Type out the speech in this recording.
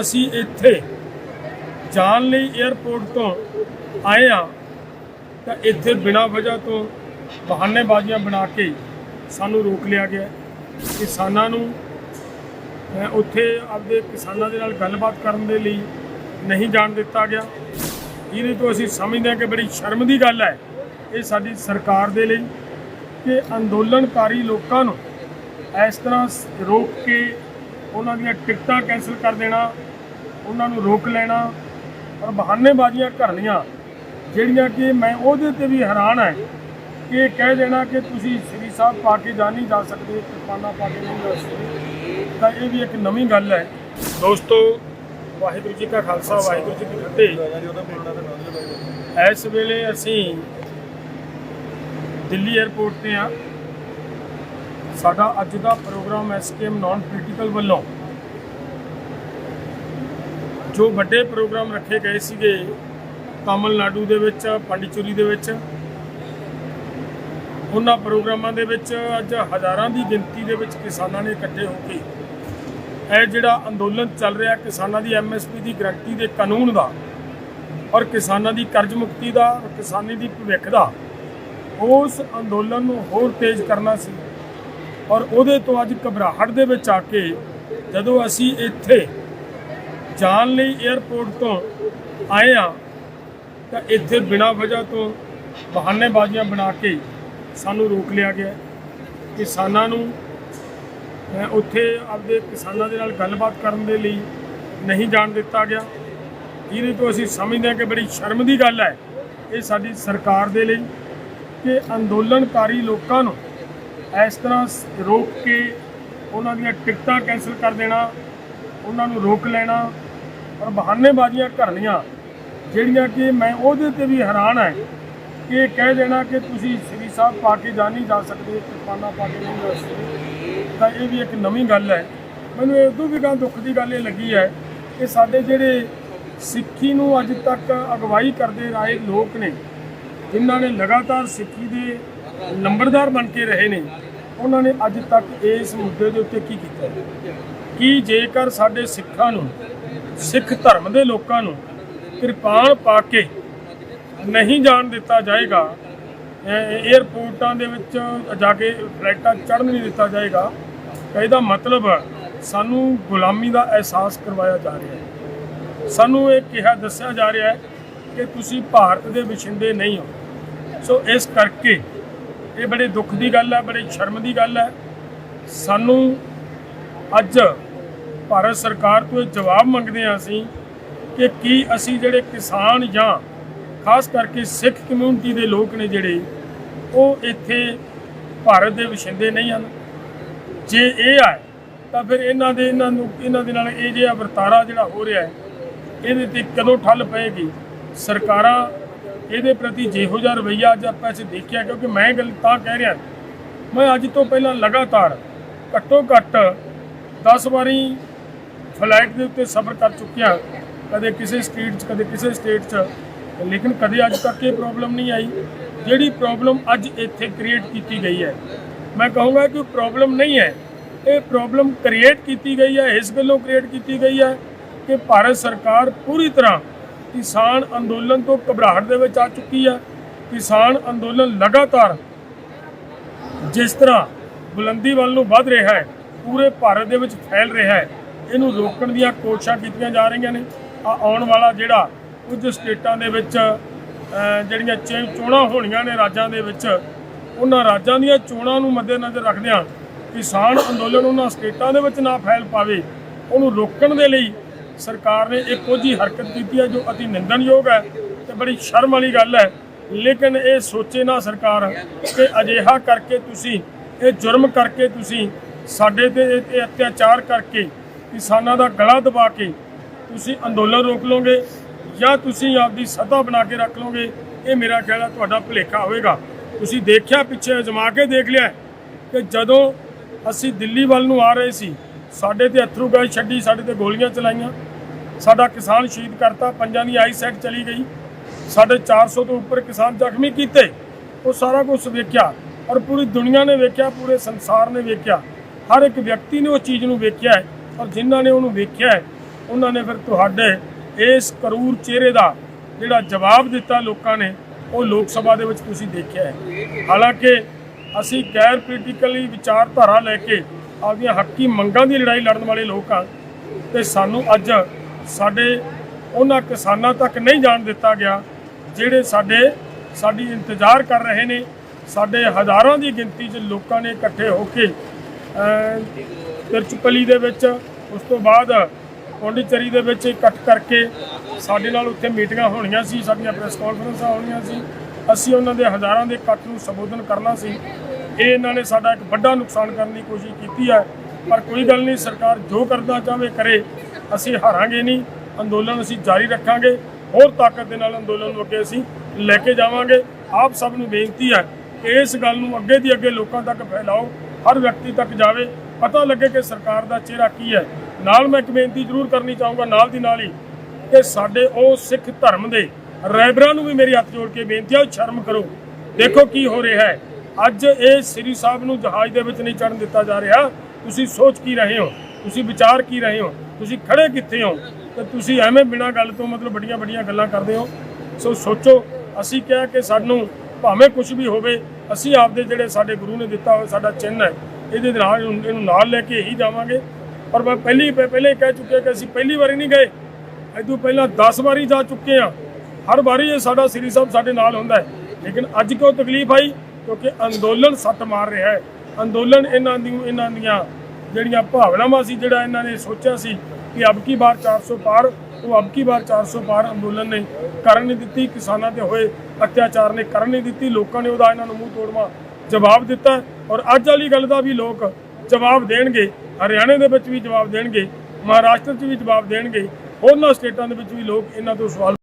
ਅਸੀਂ ਇੱਥੇ ਜਾਣ ਲਈ 에ਅਰਪੋਰਟ ਤੋਂ ਆਏ ਆ ਤਾਂ ਇੱਥੇ ਬਿਨਾਂ ਵਜ੍ਹਾ ਤੋਂ ਬਹਾਨੇਬਾਜ਼ੀਆਂ ਬਣਾ ਕੇ ਸਾਨੂੰ ਰੋਕ ਲਿਆ ਗਿਆ ਕਿਸਾਨਾਂ ਨੂੰ ਉੱਥੇ ਆਪਦੇ ਕਿਸਾਨਾਂ ਦੇ ਨਾਲ ਗੱਲਬਾਤ ਕਰਨ ਦੇ ਲਈ ਨਹੀਂ ਜਾਣ ਦਿੱਤਾ ਗਿਆ। ਇਹਦੇ ਤੋਂ ਅਸੀਂ ਸਮਝਦੇ ਹਾਂ ਕਿ ਬੜੀ ਸ਼ਰਮ ਦੀ ਗੱਲ ਹੈ। ਇਹ ਸਾਡੀ ਸਰਕਾਰ ਦੇ ਲਈ ਕਿ ਅੰਦੋਲਨਕਾਰੀ ਲੋਕਾਂ ਨੂੰ ਇਸ ਤਰ੍ਹਾਂ ਰੋਕ ਕੇ ਉਹਨਾਂ ਦੀਆਂ ਟਿਕਟਾਂ ਕੈਂਸਲ ਕਰ ਦੇਣਾ, ਉਹਨਾਂ ਨੂੰ ਰੋਕ ਲੈਣਾ ਔਰ ਬਹਾਨੇਬਾਜ਼ੀਆਂ ਕਰਨੀਆਂ, ਜਿਹੜੀਆਂ ਕਿ ਮੈਂ ਉਹਦੇ ਤੇ ਵੀ ਹੈਰਾਨ ਹੈ ਕਿ ਕਹਿ ਦੇਣਾ ਕਿ ਤੁਸੀਂ ਸ੍ਰੀ ਸਾਹਿਬ ਪਾ ਕੇ ਜਾ ਨਹੀਂ ਜਾ ਸਕਦੇ, ਕਿਰਪਾਨਾ ਪਾ ਕੇ ਨਹੀਂ ਜਾ ਸਕਦੇ, ਤਾਂ ਇਹ ਵੀ ਇੱਕ ਨਵੀਂ ਗੱਲ ਹੈ। ਦੋਸਤੋ, ਵਾਹਿਗੁਰੂ ਜੀ ਕਾ ਖਾਲਸਾ, ਵਾਹਿਗੁਰੂ ਜੀ ਕੀ ਫਤਿਹ। ਇਸ ਵੇਲੇ ਅਸੀਂ ਦਿੱਲੀ 에ਅਰਪੋਰਟ ਤੇ ਆ ਸਾਡਾ ਅੱਜ ਦਾ ਪ੍ਰੋਗਰਾਮ ਐਸਕੇਐਮ ਨਾਨ ਪੋਲੀਟੀਕਲ ਵੱਲੋਂ ਜੋ ਵੱਡੇ ਪ੍ਰੋਗਰਾਮ ਰੱਖੇ ਗਏ ਸੀਗੇ ਤਾਮਿਲਨਾਡੂ ਦੇ ਵਿੱਚ, ਪੰਡਿਚੇਰੀ ਦੇ ਵਿੱਚ, ਉਹਨਾਂ ਪ੍ਰੋਗਰਾਮਾਂ ਦੇ ਵਿੱਚ ਅੱਜ ਹਜ਼ਾਰਾਂ ਦੀ ਗਿਣਤੀ ਦੇ ਵਿੱਚ ਕਿਸਾਨਾਂ ਨੇ ਇਕੱਠੇ ਹੋ ਕੇ ਇਹ ਜਿਹੜਾ ਅੰਦੋਲਨ ਚੱਲ ਰਿਹਾ, ਕਿਸਾਨਾਂ ਦੀ ਐਮਐਸਪੀ ਦੀ ਗਰੰਟੀ ਦੇ ਕਾਨੂੰਨ ਦਾ ਔਰ ਕਿਸਾਨਾਂ ਦੀ ਕਰਜ਼ ਮੁਕਤੀ ਦਾ ਔਰ ਕਿਸਾਨੀ ਦੀ ਭਵਿੱਖ ਦਾ, ਉਸ ਅੰਦੋਲਨ ਨੂੰ ਹੋਰ ਤੇਜ਼ ਕਰਨਾ ਸੀ। ਔਰ ਉਹਦੇ ਤੋਂ ਅੱਜ ਘਬਰਾਹਟ ਦੇ ਵਿੱਚ ਆ ਕੇ ਜਦੋਂ ਅਸੀਂ ਇੱਥੇ ਜਾਣ ਲਈ 에ਅਰਪੋਰਟ ਤੋਂ ਆਏ ਆ ਤਾਂ ਇੱਥੇ ਬਿਨਾਂ ਵਜ੍ਹਾ ਤੋਂ ਬਹਾਨੇਬਾਜ਼ੀਆਂ ਬਣਾ ਕੇ ਸਾਨੂੰ ਰੋਕ ਲਿਆ ਗਿਆ ਕਿਸਾਨਾਂ ਨੂੰ ਉੱਥੇ ਆਪਦੇ ਕਿਸਾਨਾਂ ਦੇ ਨਾਲ ਗੱਲਬਾਤ ਕਰਨ ਦੇ ਲਈ ਨਹੀਂ ਜਾਣ ਦਿੱਤਾ ਗਿਆ। ਇਹਦੇ ਤੋਂ ਅਸੀਂ ਸਮਝਦੇ ਹਾਂ ਕਿ ਬੜੀ ਸ਼ਰਮ ਦੀ ਗੱਲ ਹੈ। ਇਹ ਸਾਡੀ ਸਰਕਾਰ ਦੇ ਲਈ ਕਿ ਅੰਦੋਲਨਕਾਰੀ ਲੋਕਾਂ ਨੂੰ ਇਸ ਤਰ੍ਹਾਂ ਸ- ਰੋਕ ਕੇ ਉਹਨਾਂ ਦੀਆਂ ਟਿਕਟਾਂ ਕੈਂਸਲ ਕਰ ਦੇਣਾ, ਉਹਨਾਂ ਨੂੰ ਰੋਕ ਲੈਣਾ ਔਰ ਬਹਾਨੇਬਾਜ਼ੀਆਂ ਕਰਨੀਆਂ, ਜਿਹੜੀਆਂ ਕਿ ਮੈਂ ਉਹਦੇ ਤੇ ਵੀ ਹੈਰਾਨ ਹੈ ਕਿ ਕਹਿ ਦੇਣਾ ਕਿ ਤੁਸੀਂ ਸ੍ਰੀ ਸਾਹਿਬ ਪਾ ਕੇ ਜਾ ਨਹੀਂ ਜਾ ਸਕਦੇ, ਕਿਰਪਾਨਾ ਪਾ ਕੇ ਨਹੀਂ ਜਾ ਸਕਦੇ। ਤਾਂ ਇਹ ਵੀ ਇੱਕ ਨਵੀਂ ਗੱਲ ਹੈ। ਮੈਨੂੰ ਇਹ ਤੋਂ ਵੀ ਗੱਲ ਦੁੱਖ ਦੀ ਗੱਲ ਇਹ ਲੱਗੀ ਹੈ ਕਿ ਸਾਡੇ ਜਿਹੜੇ ਸਿੱਖੀ ਨੂੰ ਅੱਜ ਤੱਕ ਅਗਵਾਈ ਕਰਦੇ ਰਾਏ ਲੋਕ ਨੇ, ਜਿਨ੍ਹਾਂ ਨੇ ਲਗਾਤਾਰ ਸਿੱਖੀ ਦੇ ਨੰਬਰਦਾਰ ਬਣ ਕੇ ਰਹੇ ਨੇ ਉਹਨਾਂ ਨੇ ਅੱਜ ਤੱਕ ਇਸ ਮੁੱਦੇ ਦੇ ਉੱਤੇ ਕੀ ਕੀਤਾ? ਕਿ ਜੇਕਰ ਸਾਡੇ ਸਿੱਖਾਂ ਨੂੰ, ਸਿੱਖ ਧਰਮ ਦੇ ਲੋਕਾਂ ਨੂੰ ਕਿਰਪਾਨ ਪਾ ਕੇ ਨਹੀਂ ਜਾਣ ਦਿੱਤਾ ਜਾਏਗਾ ਇਹ 에ਅਰਪੋਰਟਾਂ ਦੇ ਵਿੱਚ ਜਾ ਕੇ ਫਲਾਈਟਾਂ ਚੜ੍ਹਨ ਨਹੀਂ ਦਿੱਤਾ ਜਾਏਗਾ, ਤਾਂ ਇਹਦਾ ਮਤਲਬ ਸਾਨੂੰ ਗੁਲਾਮੀ ਦਾ ਅਹਿਸਾਸ ਕਰਵਾਇਆ ਜਾ ਰਿਹਾ ਹੈ। ਸਾਨੂੰ ਇਹ ਕਿਹਾ, ਦੱਸਿਆ ਜਾ ਰਿਹਾ ਹੈ ਕਿ ਤੁਸੀਂ ਭਾਰਤ ਦੇ ਵਸਿੰਦੇ ਨਹੀਂ ਹੋ। ਸੋ ਇਸ ਕਰਕੇ ਇਹ ਬੜੇ ਦੁੱਖ ਦੀ ਗੱਲ ਹੈ, ਬੜੇ ਸ਼ਰਮ ਦੀ ਗੱਲ ਹੈ। ਸਾਨੂੰ ਅੱਜ ਭਾਰਤ ਸਰਕਾਰ ਤੋਂ ਇਹ ਜਵਾਬ ਮੰਗਦੇ ਹਾਂ ਅਸੀਂ ਕਿ ਕੀ ਅਸੀਂ ਜਿਹੜੇ ਕਿਸਾਨ ਜਾਂ ਖਾਸ ਕਰਕੇ ਸਿੱਖ ਕਮਿਊਨਿਟੀ ਦੇ ਲੋਕ ਨੇ ਜਿਹੜੇ, ਉਹ ਇੱਥੇ ਭਾਰਤ ਦੇ ਵਸਿੰਦੇ ਨਹੀਂ ਹਨ। ਜੇ ਇਹ ਹੈ ਤਾਂ ਫਿਰ ਇਹਨਾਂ ਦੇ, ਇਹਨਾਂ ਨੂੰ, ਇਹਨਾਂ ਦੇ ਨਾਲ ਇਹ ਜਿਹਾ ਵਰਤਾਰਾ ਜਿਹੜਾ ਹੋ ਰਿਹਾ ਹੈ, ਇਹਦੇ ਤੇ ਕਦੋਂ ਠੱਲ ਪਏਗੀ? ਸਰਕਾਰਾਂ ਇਹਦੇ ਪ੍ਰਤੀ ਜਿਹੋ ਜਿਹਾ ਰਵੱਈਆ ਅੱਜ ਆਪਾਂ ਅਸੀਂ ਦੇਖਿਆ, ਕਿਉਂਕਿ ਮੈਂ ਇਹ ਗੱਲ ਤਾਂ ਕਹਿ ਰਿਹਾ, ਮੈਂ ਅੱਜ ਤੋਂ ਪਹਿਲਾਂ ਲਗਾਤਾਰ ਘੱਟੋ ਘੱਟ 10 ਵਾਰੀ ਫਲਾਈਟ ਦੇ ਉੱਤੇ ਸਫ਼ਰ ਕਰ ਚੁੱਕਿਆ, ਕਦੇ ਕਿਸੇ ਸਟੇਟ 'ਚ, ਕਦੇ ਕਿਸੇ ਸਟੇਟ 'ਚ, ਲੇਕਿਨ ਕਦੇ ਅੱਜ ਤੱਕ ਇਹ ਪ੍ਰੋਬਲਮ ਨਹੀਂ ਆਈ। ਜਿਹੜੀ ਪ੍ਰੋਬਲਮ ਅੱਜ ਇੱਥੇ ਕ੍ਰੀਏਟ ਕੀਤੀ ਗਈ ਹੈ, ਮੈਂ ਕਹੂੰਗਾ ਕਿ ਪ੍ਰੋਬਲਮ ਨਹੀਂ ਹੈ। ਇਹ ਪ੍ਰੋਬਲਮ ਕ੍ਰੀਏਟ ਕੀਤੀ ਗਈ ਹੈ, ਇਸ ਗੱਲੋਂ ਕ੍ਰੀਏਟ ਕੀਤੀ ਗਈ ਹੈ ਕਿ ਭਾਰਤ ਸਰਕਾਰ ਪੂਰੀ ਤਰ੍ਹਾਂ ਕਿਸਾਨ ਅੰਦੋਲਨ ਤੋਂ ਘਬਰਾਹਟ ਦੇ ਵਿੱਚ ਆ ਚੁੱਕੀ ਹੈ। ਕਿਸਾਨ ਅੰਦੋਲਨ ਲਗਾਤਾਰ ਜਿਸ ਤਰ੍ਹਾਂ ਬੁਲੰਦੀ ਵੱਲ ਨੂੰ ਵੱਧ ਰਿਹਾ ਹੈ, ਪੂਰੇ ਭਾਰਤ ਦੇ ਵਿੱਚ ਫੈਲ ਰਿਹਾ ਹੈ, ਇਹਨੂੰ ਰੋਕਣ ਦੀਆਂ ਕੋਸ਼ਿਸ਼ਾਂ ਕੀਤੀਆਂ ਜਾ ਰਹੀਆਂ ਨੇ। ਆ ਆਉਣ ਵਾਲਾ ਜਿਹੜਾ ਕੁਝ ਸਟੇਟਾਂ ਦੇ ਵਿੱਚ ਜਿਹੜੀਆਂ ਚੇ- ਚੋਣਾਂ ਹੋਣੀਆਂ ਨੇ ਰਾਜਾਂ ਦੇ ਵਿੱਚ, ਉਹਨਾਂ ਰਾਜਾਂ ਦੀਆਂ ਚੋਣਾਂ ਨੂੰ ਮੱਦੇਨਜ਼ਰ ਰੱਖਦਿਆਂ ਕਿਸਾਨ ਅੰਦੋਲਨ ਉਹਨਾਂ ਸਟੇਟਾਂ ਦੇ ਵਿੱਚ ਨਾ ਫੈਲ ਪਾਵੇ, ਉਹਨੂੰ ਰੋਕਣ ਦੇ ਲਈ ਸਰਕਾਰ ਨੇ ਇੱਕ ਕੋਝੀ ਹਰਕਤ ਕੀਤੀ ਹੈ ਜੋ ਅਤੀ ਨਿੰਦਣਯੋਗ ਹੈ ਤੇ ਬੜੀ ਸ਼ਰਮ ਵਾਲੀ ਗੱਲ ਹੈ। ਲੇਕਿਨ ਇਹ ਸੋਚੇ ਨਾ ਸਰਕਾਰ ਕਿ ਅਜਿਹਾ ਕਰਕੇ ਤੁਸੀਂ, ਇਹ ਜੁਰਮ ਕਰਕੇ ਤੁਸੀਂ, ਸਾਡੇ ਤੇ ਇਹ ਅਤਿਆਚਾਰ ਕਰਕੇ ਕਿਸਾਨਾਂ ਦਾ ਗਲਾ ਦਬਾ ਕੇ ਤੁਸੀਂ ਅੰਦੋਲਨ ਰੋਕ ਲਓਗੇ ਜਾਂ ਤੁਸੀਂ ਆਪਦੀ ਸੱਤਾ ਬਣਾ ਕੇ ਰੱਖ ਲਓਗੇ, ਇਹ ਮੇਰਾ ਖਿਆਲ ਹੈ ਤੁਹਾਡਾ ਭੁਲੇਖਾ ਹੋਵੇਗਾ। ਤੁਸੀਂ ਦੇਖਿਆ, ਪਿੱਛੇ ਅਜਮਾ ਕੇ ਦੇਖ ਲਿਆ ਕਿ ਜਦੋਂ ਅਸੀਂ ਦਿੱਲੀ ਵੱਲ ਨੂੰ ਆ ਰਹੇ ਸੀ, ਸਾਡੇ ਤੇ ਅਥਰੂ ਗੈਸ ਛੱਡੀ, ਸਾਡੇ ਤੇ ਗੋਲੀਆਂ ਚਲਾਈਆਂ ਸਾਡਾ ਕਿਸਾਨ ਸ਼ਹੀਦ ਕਰਤਾ, ਪੰਜਾਂ ਦੀ ਆਈ ਸੈਟ ਚਲੀ ਗਈ। ਸਾਡੇ 400 ਤੋਂ ਉੱਪਰ ਕਿਸਾਨ ਜ਼ਖਮੀ ਕੀਤੇ। ਉਹ ਸਾਰਾ ਕੁਝ ਵੇਖਿਆ ਔਰ ਪੂਰੀ ਦੁਨੀਆ ਨੇ ਵੇਖਿਆ, ਪੂਰੇ ਸੰਸਾਰ ਨੇ ਵੇਖਿਆ। ਹਰ ਇੱਕ ਵਿਅਕਤੀ ਨੇ ਉਸ ਚੀਜ਼ ਨੂੰ ਵੇਖਿਆ ਹੈ ਔਰ ਜਿਨ੍ਹਾਂ ਨੇ ਉਹਨੂੰ ਵੇਖਿਆ ਹੈ, ਉਹਨਾਂ ਨੇ ਫਿਰ ਤੁਹਾਡੇ ਇਸ ਕਰੂਰ ਚਿਹਰੇ ਦਾ ਜਿਹੜਾ ਜਵਾਬ ਦਿੱਤਾ ਲੋਕਾਂ ਨੇ, ਉਹ ਲੋਕ ਸਭਾ ਦੇ ਵਿੱਚ ਤੁਸੀਂ ਦੇਖਿਆ ਹੈ। ਹਾਲਾਂਕਿ ਅਸੀਂ ਗੈਰ ਪੋਲੀਟੀਕਲੀ ਵਿਚਾਰਧਾਰਾ ਲੈ ਕੇ ਆਪਦੀਆਂ ਹੱਕੀ ਮੰਗਾਂ ਦੀ ਲੜਾਈ ਲੜਨ ਵਾਲੇ ਲੋਕ ਹਾਂ ਤੇ ਸਾਨੂੰ ਅੱਜ ਸਾਡੇ ਉਹਨਾਂ ਕਿਸਾਨਾਂ ਤੱਕ ਨਹੀਂ ਜਾਣ ਦਿੱਤਾ ਗਿਆ ਜਿਹੜੇ ਸਾਡੇ ਸਾਡੀ ਇੰਤਜ਼ਾਰ ਕਰ ਰਹੇ ਨੇ ਸਾਡੇ ਹਜ਼ਾਰਾਂ ਦੀ ਗਿਣਤੀ 'ਚ ਲੋਕਾਂ ਨੇ ਇਕੱਠੇ ਹੋ ਕੇ ਅਹ, ਤਿਰਚਪਲੀ ਦੇ ਵਿੱਚ ਉਸ ਤੋਂ ਬਾਅਦ ਪੌਂਡੀਚੇਰੀ ਦੇ ਵਿੱਚ ਇਕੱਠ ਕਰਕੇ ਸਾਡੇ ਨਾਲ ਉੱਥੇ ਮੀਟਿੰਗਾਂ ਹੋਣੀਆਂ ਸੀ ਸਾਡੀਆਂ ਪ੍ਰੈਸ ਕਾਨਫਰੰਸਾਂ ਹੋਣੀਆਂ ਸੀ ਅਸੀਂ ਉਹਨਾਂ ਦੇ ਹਜ਼ਾਰਾਂ ਦੇ ਇਕੱਠ ਨੂੰ ਸੰਬੋਧਨ ਕਰਨਾ ਸੀ। ਇਹ ਇਹਨਾਂ ਨੇ ਸਾਡਾ ਇੱਕ ਵੱਡਾ ਨੁਕਸਾਨ ਕਰਨ ਦੀ ਕੋਸ਼ਿਸ਼ ਕੀਤੀ ਹੈ ਪਰ ਕੋਈ ਗੱਲ ਨਹੀਂ ਸਰਕਾਰ ਜੋ ਕਰਨਾ ਚਾਹਵੇ ਕਰੇ। ਅਸੀਂ ਹਾਰਾਂਗੇ ਨਹੀਂ, ਅੰਦੋਲਨ ਅਸੀਂ ਜਾਰੀ ਰੱਖਾਂਗੇ, ਹੋਰ ਤਾਕਤ ਦੇ ਨਾਲ ਅੰਦੋਲਨ ਨੂੰ ਅੱਗੇ ਅਸੀਂ ਲੈ ਕੇ ਜਾਵਾਂਗੇ। ਆਪ ਸਭ ਨੂੰ ਬੇਨਤੀ ਹੈ ਕਿ ਇਸ ਗੱਲ ਨੂੰ ਅੱਗੇ ਦੀ ਅੱਗੇ ਲੋਕਾਂ ਤੱਕ ਫੈਲਾਓ, ਹਰ ਵਿਅਕਤੀ ਤੱਕ ਜਾਵੇ। ਪਤਾ ਲੱਗੇ ਕਿ ਸਰਕਾਰ ਦਾ ਚਿਹਰਾ ਕੀ ਹੈ। ਨਾਲ ਮੈਂ ਇੱਕ ਬੇਨਤੀ ਜ਼ਰੂਰ ਕਰਨੀ ਚਾਹੂੰਗਾ, ਨਾਲ ਦੀ ਨਾਲ ਹੀ ਕਿ ਸਾਡੇ ਉਹ ਸਿੱਖ ਧਰਮ ਦੇ ਰੈਬਰਾਂ ਨੂੰ ਵੀ ਮੇਰੀ ਹੱਥ ਜੋੜ ਕੇ ਬੇਨਤੀ ਹੈ ਸ਼ਰਮ ਕਰੋ। ਦੇਖੋ ਕੀ ਹੋ ਰਿਹਾ ਹੈ। ਅੱਜ ਇਹ ਸ੍ਰੀ ਸਾਹਿਬ ਨੂੰ ਜਹਾਜ਼ ਦੇ ਵਿੱਚ ਨਹੀਂ ਚੜਨ ਦਿੱਤਾ ਜਾ ਰਿਹਾ। ਤੁਸੀਂ ਸੋਚ ਕੀ ਰਹੇ ਹੋ? ਤੁਸੀਂ ਵਿਚਾਰ ਕੀ ਰਹੇ ਹੋ? ਤੁਸੀਂ ਖੜੇ ਕਿੱਥੇ ਹੋ? ਤੇ ਤੁਸੀਂ ਐਵੇਂ ਬਿਨਾਂ ਗੱਲ ਤੋਂ ਮਤਲਬ ਵੱਡੀਆਂ ਵੱਡੀਆਂ ਗੱਲਾਂ ਕਰਦੇ ਹੋ? ਸੋ ਸੋਚੋ, ਅਸੀਂ ਕਿਹਾ ਕਿ ਸਾਨੂੰ ਭਾਵੇਂ ਕੁਝ ਵੀ ਹੋਵੇ, ਅਸੀਂ ਆਪਦੇ ਜਿਹੜੇ ਸਾਡੇ ਗੁਰੂ ਨੇ ਦਿੱਤਾ ਹੋਇਆ ਸਾਡਾ ਚਿੰਨ੍ਹ ਹੈ, ਇਹਦੇ ਨਾਲ ਇਹਨੂੰ ਨਾਲ ਲੈ ਕੇ ਹੀ ਜਾਵਾਂਗੇ। ਪਰ ਮੈਂ ਪਹਿਲੀ, ਪਹਿਲੇ ਕਹਿ ਚੁੱਕਿਆ ਕਿ ਅਸੀਂ ਪਹਿਲੀ ਵਾਰੀ ਨਹੀਂ ਗਏ। ਇਦੋਂ ਪਹਿਲਾਂ 10 ਵਾਰੀ ਜਾ ਚੁੱਕੇ ਆ ਹਰ ਵਾਰੀ ਇਹ ਸਾਡਾ ਸ੍ਰੀ ਸਾਹਿਬ ਸਾਡੇ ਨਾਲ ਹੁੰਦਾ ਹੈ। ਲੇਕਿਨ ਅੱਜ ਕਿਉਂ ਤਕਲੀਫ ਆਈ? ਕਿਉਂਕਿ ਅੰਦੋਲਨ ਸੱਟ ਮਾਰ ਰਿਹਾ ਹੈ। ਅੰਦੋਲਨ ਇਹਨਾਂ ਦੀ, ਇਹਨਾਂ ਦੀਆਂ ਜਿਹੜੀਆਂ ਭਾਵਨਾਵਾਂ ਸੀ, ਜਿਹੜਾ ਇਹਨਾਂ ਨੇ ਸੋਚਿਆ ਸੀ ਕਿ ਅਬ ਕੀ ਬਾਰ 400 ਪਾਰ, ਉਹ ਅਬ ਕੀ ਬਾਰ 400 ਪਾਰ ਅੰਦੋਲਨ ਨੇ ਕਰਨ ਨਹੀਂ ਦਿੱਤੀ, ਕਿਸਾਨਾਂ ਤੇ ਹੋਏ ਅਤਿਆਚਾਰ ਨੇ ਕਰਨ ਨਹੀਂ ਦਿੱਤੀ, ਲੋਕਾਂ ਨੇ ਉਹਦਾ ਇਹਨਾਂ ਨੂੰ ਮੂੰਹ ਤੋੜਵਾ ਜਵਾਬ ਦਿੱਤਾ ਔਰ ਅੱਜ ਵਾਲੀ ਗੱਲ ਦਾ ਵੀ ਲੋਕ ਜਵਾਬ ਦੇਣਗੇ, ਹਰਿਆਣੇ ਦੇ ਵਿੱਚ ਵੀ ਜਵਾਬ ਦੇਣਗੇ, ਮਹਾਰਾਸ਼ਟਰ 'ਚ ਵੀ ਜਵਾਬ ਦੇਣਗੇ, ਹੋਰਨਾਂ ਸਟੇਟਾਂ ਦੇ ਵਿੱਚ ਵੀ ਲੋਕ ਇਹਨਾਂ ਤੋਂ ਸਵਾਲ